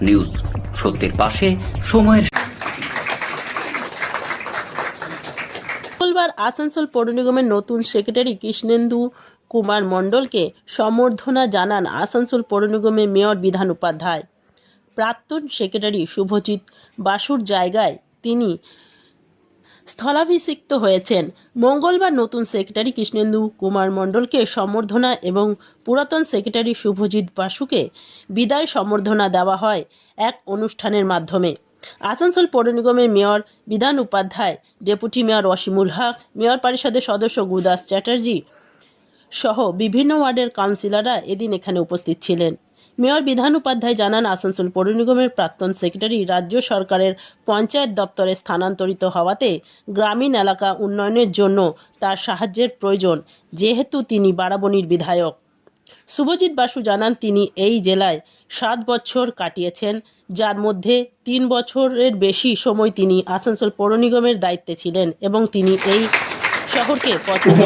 News সত্যের পাশে সময়ের মঙ্গলবার আসানসোল পৌর নিগমের নতুন সেক্রেটারি কৃষ্ণেন্দু কুমার মণ্ডলকে সম্বর্ধনা জানান আসানসোল পৌর নিগমের মেয়র বিধান উপাধ্যায়। প্রাক্তন সেক্রেটারি শুভজিৎ বাসুর জায়গায় তিনি স্থলাভিষিক্ত হয়েছেন। মঙ্গলবার নতুন সেক্রেটারি কৃষ্ণেন্দু কুমার মণ্ডলকে সম্বর্ধনা এবং পুরাতন সেক্রেটারি শুভজিৎ বাসুকে বিদায় সম্বর্ধনা দেওয়া হয় এক অনুষ্ঠানের মাধ্যমে। আসানসোল পৌর নিগমের mayor, Bidhan Upadhyay, deputy mayor Asimul Haque, mayor পরিষদের সদস্য গুরদাস চ্যাটার্জি সহ বিভিন্ন ওয়ার্ডের কাউন্সিলররা এদিন এখানে উপস্থিত ছিলেন। মেয়র বিধান উপাধ্যায় জানান, আসানসোল পৌর নিগমের প্রাক্তন সেক্রেটারি রাজ্য সরকারের পঞ্চায়েত দপ্তরে স্থানান্তরিত হওয়াতে গ্রামীণ এলাকা উন্নয়নের জন্য তার সাহায্যের প্রয়োজন, যেহেতু তিনি বারাবণীর বিধায়ক। শুভজিৎ বাসু জানান, তিনি এই জেলায় সাত বছর কাটিয়েছেন, যার মধ্যে তিন বছরের বেশি সময় তিনি আসানসোল পৌর নিগমের দায়িত্বে ছিলেন এবং তিনি এই শহরকে পছন্দ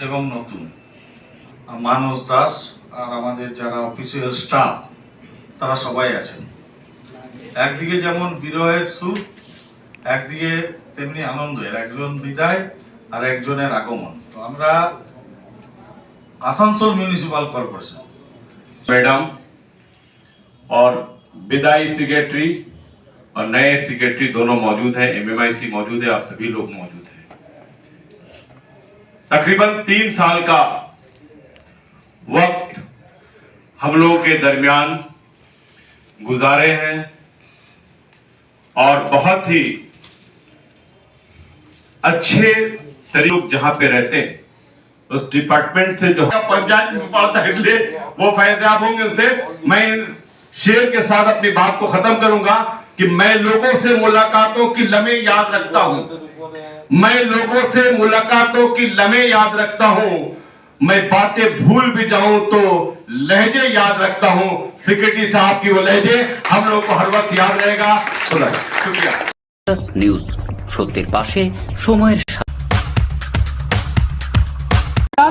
এবং নতুন আর মানস দাস আর আমাদের যারা অফিসিয়াল স্টাফ তারা সবাই আছেন একদিকে যেমন বিরহের সুখ একদিকে তেমনি আনন্দের একজন বিদায় আর একজনের আগমন তো আমরা আসানসোল মিউনিসিপাল কর্পোরেশন मैडम और विदाई सेक्रेटरी और नए सेक्रेटरी दोनों मौजूद हैं एमएमआईसी मौजूद है आप सभी लोग मौजूद हैं तकरीबन तीन साल का वक्त हम लोगों के दरमियान गुजारे हैं और बहुत ही अच्छे तरीके जहाँ पे रहते हैं। उस डिपार्टमेंट से जो पंचायत में पड़ता है, इसलिए वो फैसयाब होंगे उससे मैं शेर के साथ अपनी बात को खत्म करूँगा कि मैं लोगों से मुलाकातों की लम्हे याद रखता हूँ। मैं लोगों से मुलाकातों की लम्हे याद रखता हूं मैं बातें भूल भी जाऊं तो लहजे याद रखता हूं सेक्रेटरी साहब की वो लहजे हम लोगों को हर वक्त याद रहेगा खुदा शुक्रिया নিউজ সত্যের পাশে সময়ের সাথে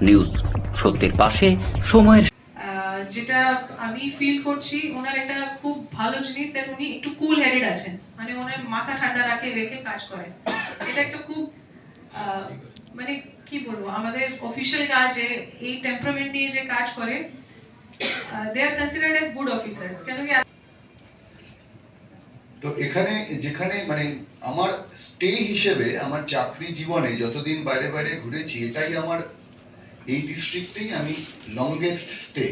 নিউজ সত্যের পাশে সময়ের যেটা আমি ফিল করছি ওনার একটা খুব ভালো জিনিস that উনি একটু কুল হেডেড আছেন। মানে ওনার মাথা ঠান্ডা রাখে রেখে কাজ করেন এটা একটা খুব মানে কি বলব আমাদের অফিসিয়াল কাজে এই টেম্পারমেন্ট নিয়ে যে কাজ করে they are considered as good officers কেন কি তো এখানে যেখানে মানে আমার স্টে হিসেবে আমার চাকরি জীবনে যতদিন বাইরে বাইরে ঘুরেছি এটাই আমার এই ডিস্ট্রিক্টেই আমি লংগেস্ট স্টে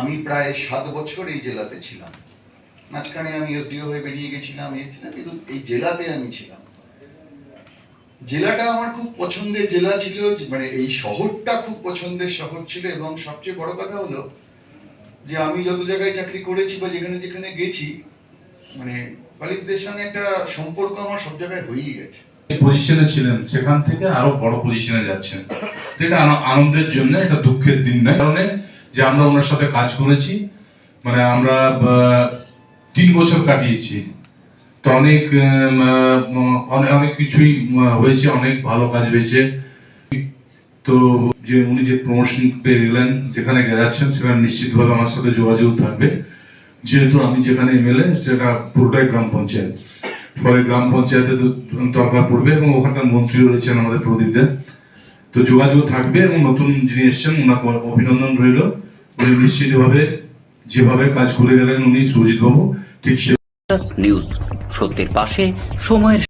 আমি প্রায় সাত বছর এই জেলাতে ছিলাম। মাঝখানে আমি এসডিও হয়ে বেরিয়ে গেছিলাম, এই ছিলাম, কিন্তু এই জেলাতে আমি ছিলাম। জেলাটা আমার খুব পছন্দের জেলা ছিল মানে এই শহরটা খুব পছন্দের শহর ছিল, এবং সবচেয়ে বড় কথা হলো যে আমি যত জায়গায় চাকরি করেছি বা যেখানে যেখানে গেছি মানে কলিগদের সঙ্গে একটা সম্পর্ক আমার সব জায়গায় হয়েই গেছে। পজিশনে ছিলেন, সেখান থেকে আরও বড় পজিশনে যাচ্ছেন। এটা আনন্দের জন্য, এটা দুঃখের দিন নয়। কারণে যে আমরা ওনার সাথে কাজ করেছি মানে আমরা তিন বছর কাটিয়েছি। তো অনেক অনেক কিছুই হয়েছে, অনেক ভালো কাজ হয়েছে। তো যে উনি যে প্রমোশন পেয়ে গেলেন, যেখানে যাচ্ছেন সেখানে নিশ্চিতভাবে আমার সাথে যোগাযোগ থাকবে। যেহেতু আমি যেখানে এমএলএ সেটা পুরোটাই গ্রাম পঞ্চায়েত। ফলে গ্রাম পঞ্চায়েতে দরকার পড়বে এবং ওখানকার মন্ত্রী রয়েছেন আমাদের প্রদীপ দেন তো যোগাযোগ থাকবে এবং নতুন যিনি এসছেন, ওনাকে অভিনন্দন রইল। উনি নিশ্চিতভাবে যেভাবে কাজ করে গেলেন, উনি সুজিতবাবু ঠিক সে নিউজ সত্যের পাশে, সময়ের